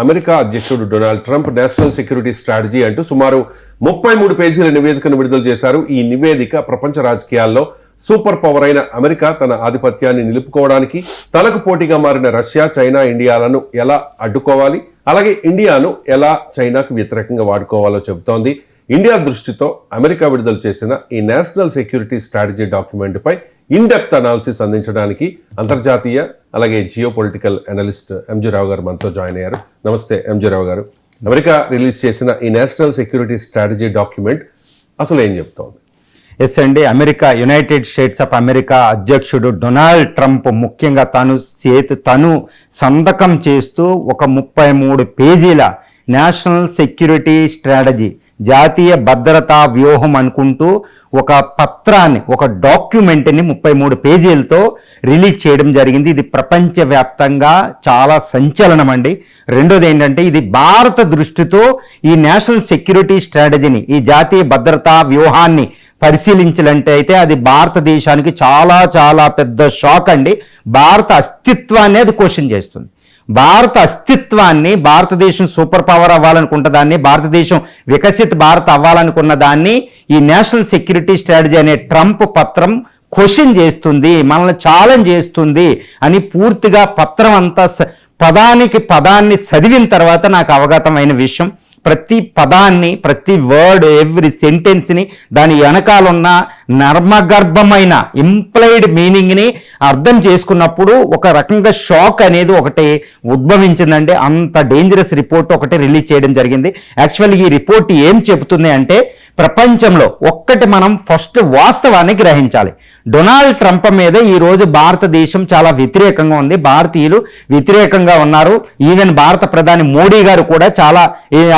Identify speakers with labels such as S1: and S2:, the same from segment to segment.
S1: America అధ్యక్షుడు Donald Trump national security strategy అంటూ సుమారు ముప్పై మూడు పేజీల నివేదికను విడుదల చేశారు. ఈ నివేదిక ప్రపంచ రాజకీయాల్లో సూపర్ పవర్ అయిన అమెరికా తన ఆధిపత్యాన్ని నిలుపుకోవడానికి తనకు పోటీగా మారిన రష్యా చైనా ఇండియాలను ఎలా అడ్డుకోవాలి? అలాగే ఇండియాను ఎలా చైనాకు వ్యతిరేకంగా వాడుకోవాలో చెబుతోంది. ఇండియా దృష్టితో అమెరికా విడుదల చేసిన ఈ నేషనల్ సెక్యూరిటీ స్ట్రాటజీ డాక్యుమెంట్పై ఇన్డెప్త్ అనాలిసిస్ అందించడానికి అంతర్జాతీయ అలాగే geopolitical analyst M G Rao garu మనతో జాయిన్ అయ్యారు. నమస్తే ఎంజీ రావు గారు. అమెరికా రిలీజ్ చేసిన ఈ నేషనల్ సెక్యూరిటీ స్ట్రాటజీ డాక్యుమెంట్ అసలు ఏం చెప్తోంది?
S2: ఎస్ అండి. America United States of America అధ్యక్షుడు డొనాల్డ్ ట్రంప్ ముఖ్యంగా తను చేతి తను సంతకం చేస్తూ ఒక ముప్పై మూడు పేజీల నేషనల్ సెక్యూరిటీ స్ట్రాటజీ జాతీయ భద్రతా వ్యూహం అనుకుంటూ ఒక పత్రాన్ని ఒక డాక్యుమెంట్ని ముప్పై మూడు పేజీలతో రిలీజ్ చేయడం జరిగింది. ఇది ప్రపంచవ్యాప్తంగా చాలా సంచలనం అండి. రెండోది ఏంటంటే ఇది భారత దృష్టితో ఈ నేషనల్ సెక్యూరిటీ స్ట్రాటజీని ఈ జాతీయ భద్రతా వ్యూహాన్ని పరిశీలించాలంటే అయితే అది భారతదేశానికి చాలా చాలా పెద్ద షాక్ అండి. భారత అస్తిత్వాన్ని అది క్వశ్చన్ చేస్తుంది. భారత అస్తిత్వాన్ని భారతదేశం సూపర్ పవర్ అవ్వాలనుకున్న దాన్ని భారతదేశం వికసిత భారత్ అవ్వాలనుకున్న దాన్ని ఈ నేషనల్ సెక్యూరిటీ స్ట్రాటజీ అనే ట్రంప్ పత్రం క్వశ్చన్ చేస్తుంది మనల్ని ఛాలెంజ్ చేస్తుంది అని పూర్తిగా పత్రం అంతా పదానికి పదాన్ని చదివిన తర్వాత నాకు అవగతమైన విషయం. ప్రతి పదాన్ని ప్రతి వర్డ్ ఎవ్రీ సెంటెన్స్ని దాని వెనకాలన్న నర్మగర్భమైన ఇంప్లైడ్ మీనింగ్ని అర్థం చేసుకున్నప్పుడు ఒక రకంగా షాక్ అనేది ఒకటి ఉద్భవించిందండి. అంత డేంజరస్ రిపోర్ట్ ఒకటి రిలీజ్ చేయడం జరిగింది. యాక్చువల్ ఈ రిపోర్ట్ ఏం చెబుతుంది అంటే ప్రపంచంలో ఒక్కటి మనం ఫస్ట్ వాస్తవాన్ని గ్రహించాలి. డొనాల్డ్ ట్రంప్ మీద ఈ రోజు భారతదేశం చాలా వ్యతిరేకంగా ఉంది. భారతీయులు వ్యతిరేకంగా ఉన్నారు. ఈవెన్ భారత ప్రధాని మోడీ గారు కూడా చాలా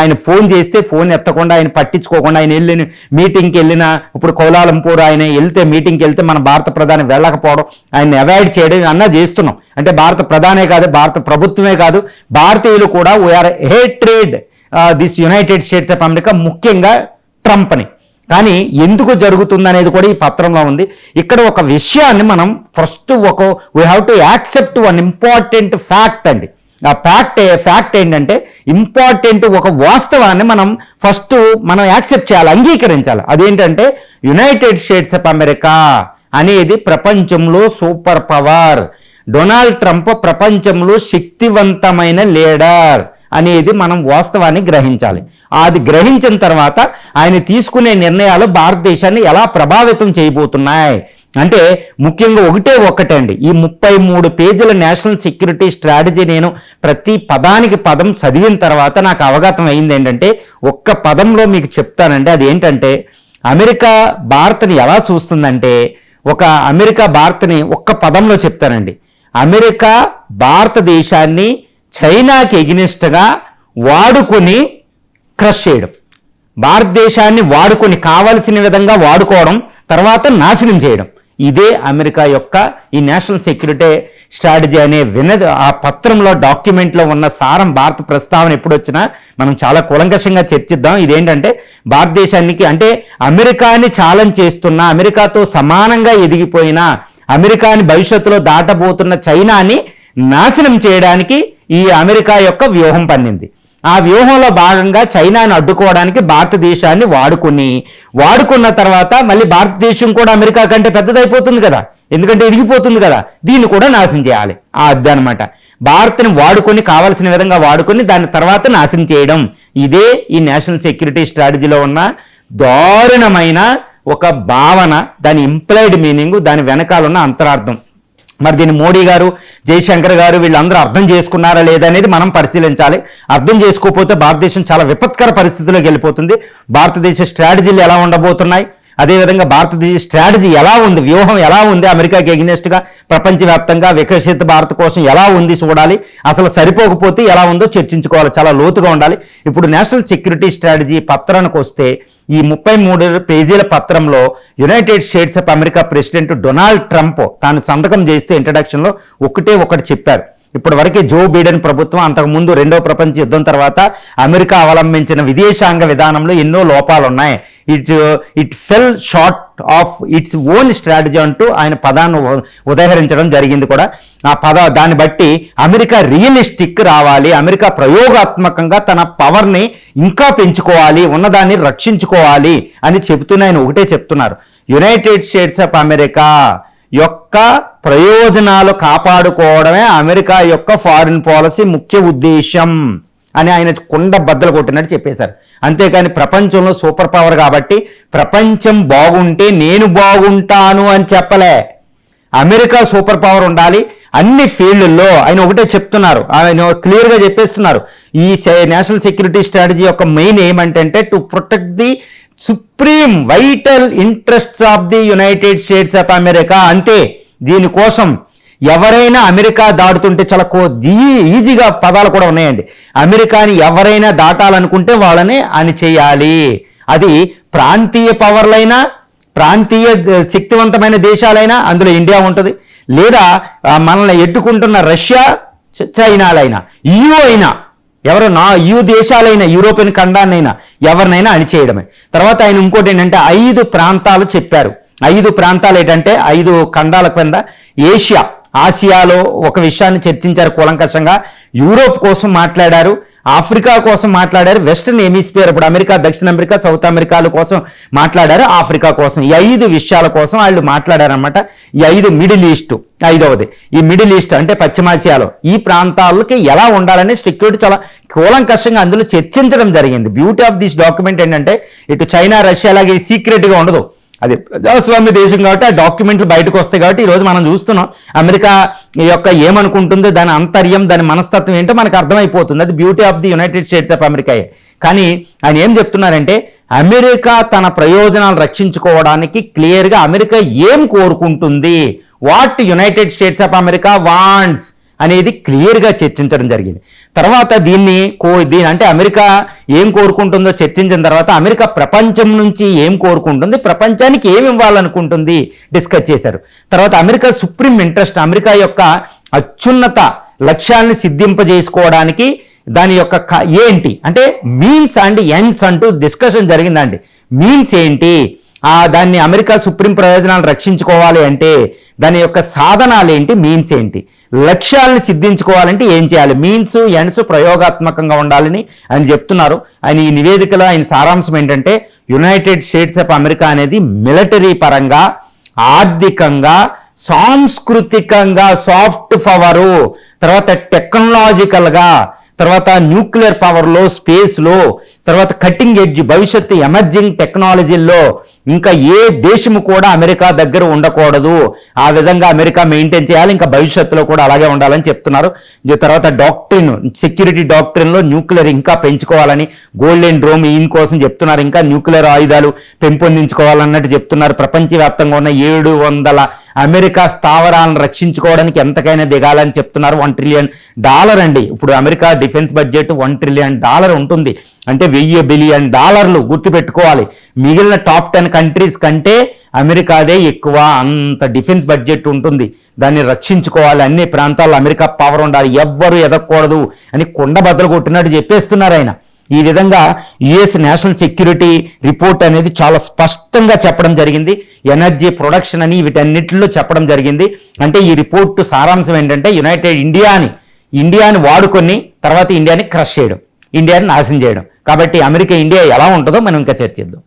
S2: ఆయన ఫోన్ చేస్తే ఫోన్ ఎత్తకుండా ఆయన పట్టించుకోకుండా ఆయన వెళ్ళిన మీటింగ్కి వెళ్ళిన ఇప్పుడు కౌలాలంపూర్ ఆయన వెళ్తే మీటింగ్కి వెళ్తే మన భారత ప్రధాని వెళ్ళకపోవడం ఆయన అవాయిడ్ చేయడం అన్నా చేస్తున్నాం. అంటే భారత ప్రధానే కాదు భారత ప్రభుత్వమే కాదు భారతీయులు కూడా we are hatred this United States of America ముఖ్యంగా ట్రంప్ అని. కానీ ఎందుకు జరుగుతుంది అనేది కూడా ఈ పత్రంలో ఉంది. ఇక్కడ ఒక విషయాన్ని మనం ఫస్ట్ ఒక we have to accept one important fact అండి. ఆ ఫ్యాక్ట్ ఫ్యాక్ట్ ఏంటంటే ఇంపార్టెంట్ ఒక వాస్తవాన్ని మనం ఫస్ట్ మనం యాక్సెప్ట్ చేయాలి అంగీకరించాలి. అదేంటంటే యునైటెడ్ స్టేట్స్ ఆఫ్ అమెరికా అనేది ప్రపంచంలో సూపర్ పవర్. డొనాల్డ్ ట్రంప్ ప్రపంచంలో శక్తివంతమైన లీడర్ అనేది మనం వాస్తవాన్ని గ్రహించాలి. అది గ్రహించిన తర్వాత ఆయన తీసుకునే నిర్ణయాలు భారతదేశాన్ని ఎలా ప్రభావితం చేయబోతున్నాయి? అంటే ముఖ్యంగా ఒకటే ఒక్కటండి ఈ ముప్పై మూడు పేజీల నేషనల్ సెక్యూరిటీ స్ట్రాటజీ నేను ప్రతి పదానికి పదం చదివిన తర్వాత నాకు అవగతం అయింది ఏంటంటే ఒక్క పదంలో మీకు చెప్తానండి. అది ఏంటంటే అమెరికా భారత్ని ఎలా చూస్తుందంటే ఒక అమెరికా భారత్ని ఒక్క పదంలో చెప్తానండి. అమెరికా భారతదేశాన్ని చైనాకి ఎగినిస్ట్గా వాడుకొని క్రష్ చేయడం. భారతదేశాన్ని వాడుకొని కావలసిన విధంగా వాడుకోవడం తర్వాత నాశనం చేయడం. ఇదే అమెరికా యొక్క ఈ నేషనల్ సెక్యూరిటీ స్ట్రాటజీ అనే వినది ఆ పత్రంలో డాక్యుమెంట్లో ఉన్న సారం భారత ప్రస్తావన ఎప్పుడు వచ్చినా మనం చాలా కూలంకషంగా చర్చిద్దాం. ఇదేంటంటే భారతదేశానికి అంటే అమెరికాని ఛాలెంజ్ చేస్తున్న అమెరికాతో సమానంగా ఎదిగిపోయిన అమెరికాని భవిష్యత్తులో దాటబోతున్న చైనాని నాశనం చేయడానికి ఈ అమెరికా యొక్క వ్యూహం పన్నింది. ఆ వ్యూహంలో భాగంగా చైనాను అడ్డుకోవడానికి భారతదేశాన్ని వాడుకుని వాడుకున్న తర్వాత మళ్ళీ భారతదేశం కూడా అమెరికా కంటే పెద్దదైపోతుంది కదా. ఎందుకంటే ఎదిగిపోతుంది కదా. దీన్ని కూడా నాశనం చేయాలి. ఆ అద్దె అనమాట భారత్ని వాడుకొని కావలసిన విధంగా వాడుకొని దాని తర్వాత నాశనం చేయడం. ఇదే ఈ నేషనల్ సెక్యూరిటీ స్ట్రాటజీలో ఉన్న దారుణమైన ఒక భావన దాని ఇంప్లాయిడ్ మీనింగ్ దాని వెనకాల ఉన్న అంతరార్థం. మరి దీన్ని మోడీ గారు జయశంకర్ గారు వీళ్ళందరూ అర్థం చేసుకున్నారా లేదా అనేది మనం పరిశీలించాలి. అర్థం చేసుకోకపోతే భారతదేశం చాలా విపత్కర పరిస్థితిలోకి వెళ్ళిపోతుంది. భారతదేశ స్ట్రాటజీలు ఎలా ఉండబోతున్నాయి? అదేవిధంగా భారతదేశ స్ట్రాటజీ ఎలా ఉంది? వ్యూహం ఎలా ఉంది? అమెరికాకి ఎగ్నెస్ట్గా ప్రపంచవ్యాప్తంగా వికసిత భారత్ కోసం ఎలా ఉంది చూడాలి. అసలు సరిపోకపోతే ఎలా ఉందో చర్చించుకోవాలి. చాలా లోతుగా ఉండాలి. ఇప్పుడు నేషనల్ సెక్యూరిటీ స్ట్రాటజీ పత్రానికి వస్తే ఈ ముప్పై మూడు పేజీల పత్రంలో United States of America president Donald Trump తాను సంతకం చేస్తూ ఇంట్రడక్షన్లో ఒకటే ఒకటి చెప్పారు. ఇప్పటి వరకే జో బైడెన్ ప్రభుత్వం అంతకుముందు రెండో ప్రపంచ యుద్ధం తర్వాత అమెరికా అవలంబించిన విదేశాంగ విధానంలో ఎన్నో లోపాలు ఉన్నాయి it it fell short of its own strategy అంటూ ఆయన పదాన్ని ఉ- ఉదహరించడం జరిగింది కూడా. ఆ పద దాన్ని బట్టి అమెరికా రియలిస్టిక్ రావాలి అమెరికా ప్రయోగాత్మకంగా తన పవర్ని ఇంకా పెంచుకోవాలి ఉన్నదాన్ని రక్షించుకోవాలి అని చెబుతూనే ఆయన ఒకటే చెప్తున్నారు. యునైటెడ్ స్టేట్స్ ఆఫ్ అమెరికా యొక్క ప్రయోజనాలు కాపాడుకోవడమే అమెరికా యొక్క ఫారిన్ పాలసీ ముఖ్య ఉద్దేశం అని ఆయన కుండ బద్దలు కొట్టినట్టు చెప్పేశారు. అంతేకాని ప్రపంచంలో సూపర్ పవర్ కాబట్టి ప్రపంచం బాగుంటే నేను బాగుంటాను అని చెప్పలే. అమెరికా సూపర్ పవర్ ఉండాలి. అన్ని ఫీల్డ్లో ఆయన ఒకటే చెప్తున్నారు. ఆయన క్లియర్గా చెప్పేస్తున్నారు. ఈ నేషనల్ సెక్యూరిటీ స్ట్రాటజీ యొక్క మెయిన్ ఏమంటే to protect the supreme vital interests of the United States of America అంతే దీనికోసం ఎవరైనా అమెరికా దాటుతుంటే చాలా కో ఈజీగా పదాలు కూడా ఉన్నాయండి. అమెరికాని ఎవరైనా దాటాలనుకుంటే వాళ్ళని అని చేయాలి అది ప్రాంతీయ పవర్లైనా ప్రాంతీయ శక్తివంతమైన దేశాలైనా అందులో ఇండియా ఉంటుంది. లేదా మనల్ని ఎట్టుకుంటున్న రష్యా చైనాలైనా యూ అయినా ఎవరు నా యూ దేశాలైనా యూరోపియన్ ఖండాన్నైనా ఎవరినైనా అణిచేయడమే. తర్వాత ఆయన ఇంకోటి ఏంటంటే ఐదు ప్రాంతాలు చెప్పారు. ఐదు ప్రాంతాలు ఏంటంటే ఐదు ఖండాల కింద ఏషియా ఆసియాలో ఒక విషయాన్ని చర్చించారు కూలంకషంగా. యూరోప్ కోసం మాట్లాడారు. ఆఫ్రికా కోసం మాట్లాడారు వెస్టర్న్ ఎమిస్పియర్ ఇప్పుడు అమెరికా దక్షిణ అమెరికా సౌత్ అమెరికాల కోసం మాట్లాడారు ఆఫ్రికా కోసం. ఈ ఐదు విషయాల కోసం వాళ్ళు మాట్లాడారనమాట ఈ ఐదు మిడిల్ ఈస్ట్ ఐదవది. ఈ మిడిల్ ఈస్ట్ అంటే పశ్చిమాసియాలో ఈ ప్రాంతాలకి ఎలా ఉండాలనే సెక్యూరిటీ చాలా కూలంకషంగా అందులో చర్చించడం జరిగింది. బ్యూటీ ఆఫ్ దిస్ డాక్యుమెంట్ ఏంటంటే ఇటు చైనా రష్యా అలాగే సీక్రెట్గా ఉండదు. అది ప్రజాస్వామ్య దేశం కాబట్టి ఆ డాక్యుమెంట్లు బయటకు వస్తాయి కాబట్టి ఈరోజు మనం చూస్తున్నాం. అమెరికా యొక్క ఏమనుకుంటుందో దాని అంతర్యం దాని మనస్తత్వం ఏంటో మనకు అర్థమైపోతుంది. అది beauty of the United States of అమెరికాయే కానీ ఆయన ఏం చెప్తున్నారంటే అమెరికా తన ప్రయోజనాలు రక్షించుకోవడానికి క్లియర్గా అమెరికా ఏం కోరుకుంటుంది? What United States of America wants అనేది క్లియర్గా చర్చించడం జరిగింది. తర్వాత దీన్ని కో దీని అంటే అమెరికా ఏం కోరుకుంటుందో చర్చించిన తర్వాత అమెరికా ప్రపంచం నుంచి ఏం కోరుకుంటుంది ప్రపంచానికి ఏమి ఇవ్వాలనుకుంటుంది డిస్కస్ చేశారు. తర్వాత అమెరికా సుప్రీం ఇంట్రెస్ట్ అమెరికా యొక్క అత్యున్నత లక్ష్యాన్ని సిద్ధింపజేసుకోవడానికి దాని యొక్క ఏంటి? అంటే మీన్స్ అండ్ ఎండ్స్ అంటూ డిస్కషన్ జరిగిందండి. మీన్స్ ఏంటి? ఆ దాన్ని అమెరికా సుప్రీం ప్రయోజనాలు రక్షించుకోవాలి అంటే దాని యొక్క సాధనాలు ఏంటి? మీన్స్ ఏంటి? లక్ష్యాలను సిద్ధించుకోవాలంటే ఏం చేయాలి? మీన్స్ ఎండ్స్ ప్రయోగాత్మకంగా ఉండాలని ఆయన చెప్తున్నారు. ఆయన ఈ నివేదికలో ఆయన సారాంశం ఏంటంటే యునైటెడ్ స్టేట్స్ ఆఫ్ అమెరికా అనేది మిలిటరీ పరంగా ఆర్థికంగా సాంస్కృతికంగా సాఫ్ట్ పవరు తర్వాత టెక్నాలజికల్గా తర్వాత న్యూక్లియర్ పవర్లో స్పేస్లో తర్వాత కటింగ్ ఎడ్జ్ భవిష్యత్తు ఎమర్జింగ్ టెక్నాలజీల్లో ఇంకా ఏ దేశము కూడా అమెరికా దగ్గర ఉండకూడదు. ఆ విధంగా అమెరికా మెయింటైన్ చేయాలి. ఇంకా భవిష్యత్తులో కూడా అలాగే ఉండాలని చెప్తున్నారు. తర్వాత డాక్టరీన్ సెక్యూరిటీ డాక్టరీన్లో న్యూక్లియర్ ఇంకా పెంచుకోవాలని గోల్డెన్ డ్రోమ్ ఈయన కోసం చెప్తున్నారు. ఇంకా న్యూక్లియర్ ఆయుధాలు పెంపొందించుకోవాలన్నట్టు చెప్తున్నారు. ప్రపంచవ్యాప్తంగా ఉన్న ఏడు వందల అమెరికా స్థావరాలను రక్షించుకోవడానికి ఎంతకైనా దిగాలని చెప్తున్నారు. వన్ ట్రిలియన్ డాలర్ అండి. ఇప్పుడు America defence budget one trillion dollar ఉంటుంది. అంటే వెయ్యి బిలియన్ డాలర్లు గుర్తుపెట్టుకోవాలి. మిగిలిన టాప్ టెన్ కంట్రీస్ కంటే అమెరికాదే ఎక్కువ అంత డిఫెన్స్ బడ్జెట్ ఉంటుంది. దాన్ని రక్షించుకోవాలి అన్ని ప్రాంతాల్లో అమెరికా పవర్ ఉండాలి. ఎవ్వరు ఎదగకూడదు అని కొండ బద్దలు కొట్టినట్టు చెప్పేస్తున్నారు ఆయన. ఈ విధంగా యుఎస్ నేషనల్ సెక్యూరిటీ రిపోర్ట్ అనేది చాలా స్పష్టంగా చెప్పడం జరిగింది. ఎనర్జీ ప్రొడక్షన్ అని వీటన్నిటిలో చెప్పడం జరిగింది. అంటే ఈ రిపోర్ట్ సారాంశం ఏంటంటే యునైటెడ్ ఇండియాని ఇండియాని వాడుకొని తర్వాత ఇండియాని క్రష్ చేయడం. ఇండియాని నాశనం చేయడం. కాబట్టి అమెరికా ఇండియా ఎలా ఉంటుందో మనం ఇంకా చర్చిద్దాం.